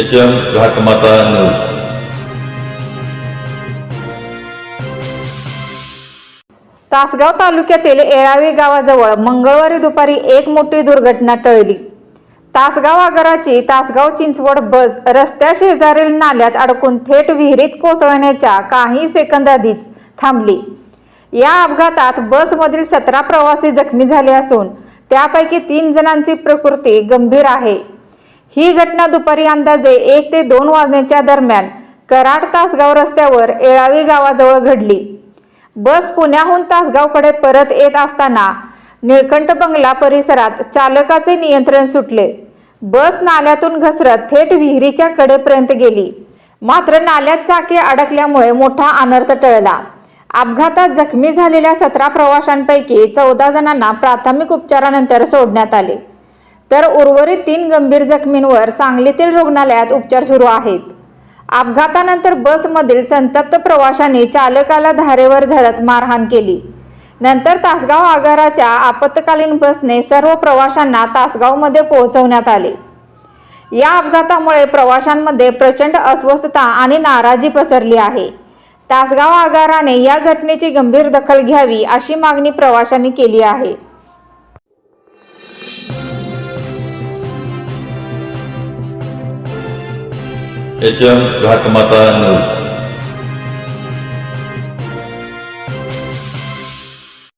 H M Ghatmata news Tasgaon तालुक्यातील येळावी गावाजवळ मंगळवारी दुपारी एक मोठी दुर्घटना टळली. तासगाव आगाराची तासगाव चिंचवड बस रस्त्या शेजारील नाल्यात अडकून थेट विहिरीत कोसळण्याच्या काही सेकंद आधीच थांबली. या अपघातात बसमधील सतरा प्रवासी जखमी झाले असून त्यापैकी तीन जणांची प्रकृती गंभीर आहे. ही घटना दुपारी अंदाजे एक ते दोन वाजण्याच्या दरम्यान कराड तासगाव रस्त्यावर येळावी गावाजवळ घडली. बस पुण्याहून तासगावकडे परत येत असताना निळकंठ बंगला परिसरात चालकाचे नियंत्रण सुटले. बस नाल्यातून घसरत थेट विहिरीच्या कडेपर्यंत गेली. मात्र नाल्यात चाके अडकल्यामुळे मोठा अनर्थ टळला. अपघातात जखमी झालेल्या सतरा प्रवाशांपैकी चौदा जणांना प्राथमिक उपचारानंतर सोडण्यात आले. तर उर्वरित तीन गंभीर जखमींवर सांगलीतील रुग्णालयात उपचार सुरू आहेत. अपघातानंतर बसमधील संतप्त प्रवाशांनी चालकाला धारेवर धरत मारहाण केली. नंतर तासगाव आगाराच्या आपत्कालीन बसने सर्व प्रवाशांना तासगावमध्ये पोहोचवण्यात आले. या अपघातामुळे प्रवाशांमध्ये प्रचंड अस्वस्थता आणि नाराजी पसरली आहे. तासगाव आगाराने या घटनेची गंभीर दखल घ्यावी अशी मागणी प्रवाशांनी केली आहे. H M Ghatmata news